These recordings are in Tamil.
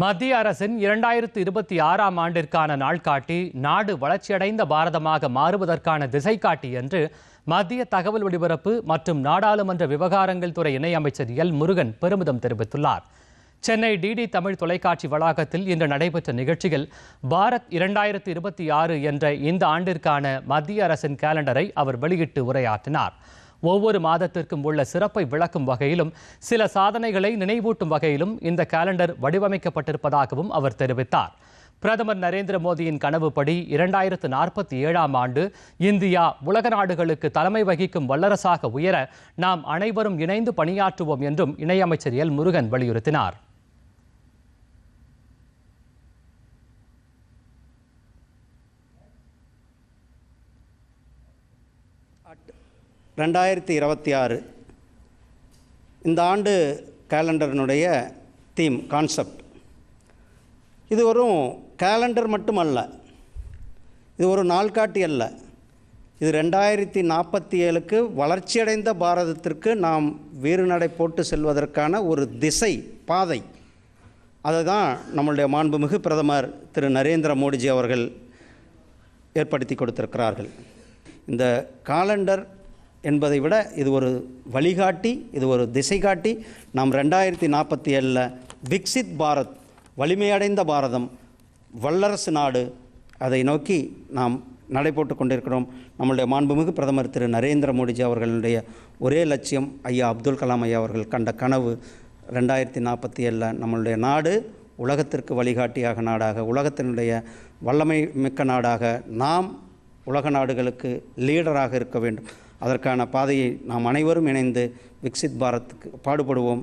மத்திய அரசின் இரண்டாயிரத்து இருபத்தி ஆறாம் ஆண்டிற்கான நாள்காட்டி நாடு வளர்ச்சியடைந்த பாரதமாக மாறுவதற்கான திசைகாட்டி என்று மத்திய தகவல் ஒலிபரப்பு மற்றும் நாடாளுமன்ற விவகாரங்கள் துறை இணையமைச்சர் எல் முருகன் பெருமிதம் தெரிவித்துள்ளார். சென்னை டிடி தமிழ் தொலைக்காட்சி வளாகத்தில் இன்று நடைபெற்ற நிகழ்ச்சியில் பாரத் இரண்டாயிரத்து இருபத்தி ஆறு என்ற இந்த ஆண்டிற்கான மத்திய அரசின் கேலண்டரை அவர் வெளியிட்டு உரையாற்றினார். ஒவ்வொரு மாதத்திற்கும் உள்ள சிறப்பை விளக்கும் வகையிலும் சில சாதனைகளை நினைவூட்டும் வகையிலும் இந்த கேலண்டர் வடிவமைக்கப்பட்டிருப்பதாகவும் அவர் தெரிவித்தார். பிரதமர் நரேந்திர மோடியின் கனவுப்படி இரண்டாயிரத்து நாற்பத்தி ஏழாம் ஆண்டு இந்தியா உலக நாடுகளுக்கு தலைமை வகிக்கும் வல்லரசாக உயர நாம் அனைவரும் இணைந்து பணியாற்றுவோம் என்றும் இணையமைச்சர் எல். முருகன் வலியுறுத்தினார். ரெண்டாயிரத்தி இருபத்தி ஆறு இந்த ஆண்டு கேலண்டரினுடைய தீம் கான்செப்ட் இது ஒரு கேலண்டர் மட்டுமல்ல. இது ஒரு நாள்காட்டி அல்ல. இது ரெண்டாயிரத்தி நாற்பத்தி ஏழுக்கு வளர்ச்சியடைந்த பாரதத்திற்கு நாம் வீறுநடை போட்டு செல்வதற்கான ஒரு திசை பாதை. அதை தான் நம்மளுடைய மாண்புமிகு பிரதமர் திரு நரேந்திர மோடிஜி அவர்கள் ஏற்படுத்தி கொடுத்திருக்கிறார்கள். இந்த காலண்டர் என்பதை விட இது ஒரு வழிகாட்டி இது ஒரு திசை காட்டி நாம் ரெண்டாயிரத்தி நாற்பத்தி ஏழில் விக்சித் பாரத் வலிமையடைந்த பாரதம் வல்லரசு நாடு அதை நோக்கி நாம் நடைபோட்டு கொண்டிருக்கிறோம். நம்மளுடைய மாண்புமிகு பிரதமர் திரு நரேந்திர மோடிஜி அவர்களுடைய ஒரே லட்சியம் ஐயா அப்துல் கலாம் ஐயா அவர்கள் கண்ட கனவு. ரெண்டாயிரத்தி நாற்பத்தி ஏழில் நம்மளுடைய நாடு உலகத்திற்கு வழிகாட்டியாக நாடாக உலகத்தினுடைய வல்லமை மிக்க நாடாக நாம் உலக நாடுகளுக்கு லீடராக இருக்க வேண்டும். அதற்கான பாதையை நாம் அனைவரும் இணைந்து விக்சித் பாரத்துக்கு பாடுபடுவோம்.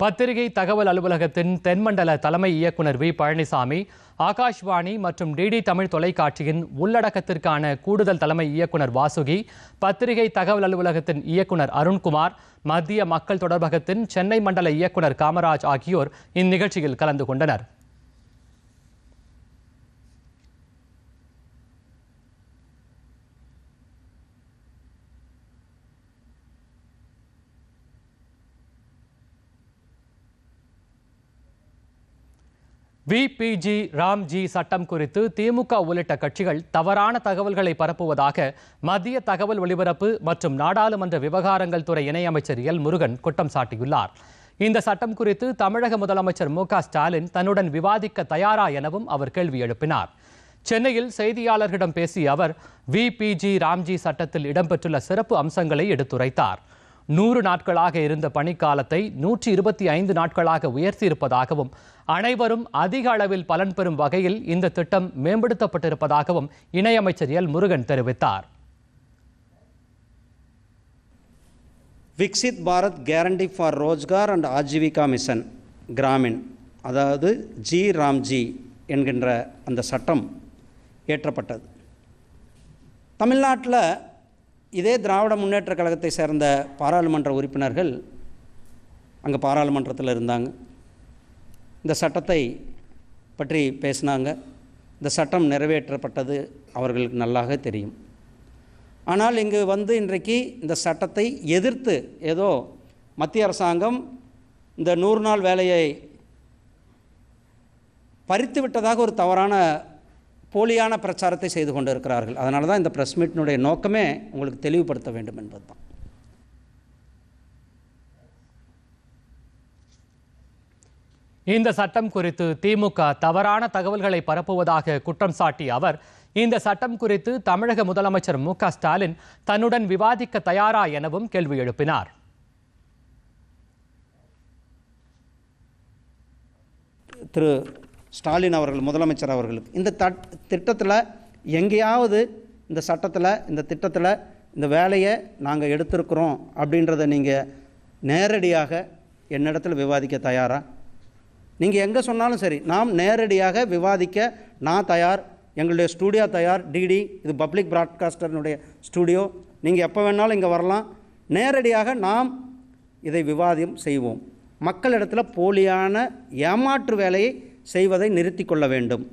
பத்திரிகை தகவல் அலுவலகத்தின் தென்மண்டல தலைமை இயக்குனர் வி. பழனிசாமி ஆகாஷ்வாணி மற்றும் டிடி தமிழ் தொலைக்காட்சியின் உள்ளடக்கத்திற்கான கூடுதல் தலைமை இயக்குனர் வாசுகி பத்திரிகை தகவல் அலுவலகத்தின் இயக்குனர் அருண்குமார் மத்திய மக்கள் தொடர்பகத்தின் சென்னை மண்டல இயக்குனர் காமராஜ் ஆகியோர் இந்நிகழ்ச்சியில் கலந்து கொண்டனர். விபிஜி ராம்ஜி சட்டம் குறித்து திமுக உள்ளிட்ட கட்சிகள் தவறான தகவல்களை பரப்புவதாக மத்திய தகவல் ஒலிபரப்பு மற்றும் நாடாளுமன்ற விவகாரங்கள் துறை இணையமைச்சர் எல் முருகன் குற்றம் சாட்டியுள்ளார். இந்த சட்டம் குறித்து தமிழக முதலமைச்சர் மு ஸ்டாலின் தன்னுடன் விவாதிக்க தயாரா எனவும் அவர் கேள்வி எழுப்பினார். சென்னையில் செய்தியாளர்களிடம் பேசிய அவர் விபிஜி ராம்ஜி சட்டத்தில் இடம்பெற்றுள்ள சிறப்பு அம்சங்களை எடுத்துரைத்தார். நூறு நாட்களாக இருந்த பணிக்காலத்தை நூற்றி இருபத்தி ஐந்து நாட்களாக உயர்த்தியிருப்பதாகவும் அனைவரும் அதிக அளவில் பலன் பெறும் வகையில் இந்த திட்டம் மேம்படுத்தப்பட்டிருப்பதாகவும் இணையமைச்சர் எல். முருகன் தெரிவித்தார். Viksit Bharat guarantee for Rozgar and Ajeevika mission Gramin அதாவது ஜி ராம்ஜி என்கின்ற அந்த சட்டம் இயற்றப்பட்டது தமிழ்நாட்டில் இதே திராவிட முன்னேற்ற கழகத்தை சேர்ந்த பாராளுமன்ற உறுப்பினர்கள் அங்கே பாராளுமன்றத்தில் இருந்தாங்க. இந்த சட்டத்தை பற்றி பேசினாங்க. இந்த சட்டம் நிறைவேற்றப்பட்டது அவர்களுக்கு நல்லாக தெரியும். ஆனால் இங்கு வந்து இன்றைக்கு இந்த சட்டத்தை எதிர்த்து ஏதோ மத்திய அரசாங்கம் இந்த நூறு நாள் வேலையை பறித்து விட்டதாக ஒரு தவறான போலியான பிரச்சாரத்தை செய்து கொண்டிருக்கிறார்கள். அதனால தான் இந்த ப்ரெஸ் மீட்டினுடைய நோக்கமே உங்களுக்கு தெளிவுபடுத்த வேண்டும் என்பது தான் இந்த சட்டம் குறித்து திமுக தவறான தகவல்களை பரப்புவதாக குற்றம் சாட்டிய அவர் இந்த சட்டம் குறித்து தமிழக முதலமைச்சர் மு க ஸ்டாலின் தன்னுடன் விவாதிக்க தயாரா எனவும் கேள்வி எழுப்பினார். திரு ஸ்டாலின் அவர்கள் முதலமைச்சர் அவர்களுக்கு. இந்த தட் திட்டத்தில் எங்கேயாவது இந்த சட்டத்தில் இந்த திட்டத்தில் இந்த வேலையை நாங்கள் எடுத்திருக்கிறோம் அப்படின்றத நீங்கள் நேரடியாக என்னிடத்தில் விவாதிக்க தயாரா? நீங்கள் எங்கே சொன்னாலும் சரி நாம் நேரடியாக விவாதிக்க நான் தயார் எங்களுடைய ஸ்டூடியோ தயார் டிடி இது பப்ளிக் ப்ராட்காஸ்டர்னுடைய ஸ்டூடியோ. நீங்கள் எப்போ வேணாலும் இங்கே வரலாம். நேரடியாக நாம் இதை விவாதம் செய்வோம். மக்களிடத்தில் போலியான ஏமாற்று வேலையை செய்வதை நிறுத்தி கொள்ள வேண்டும்.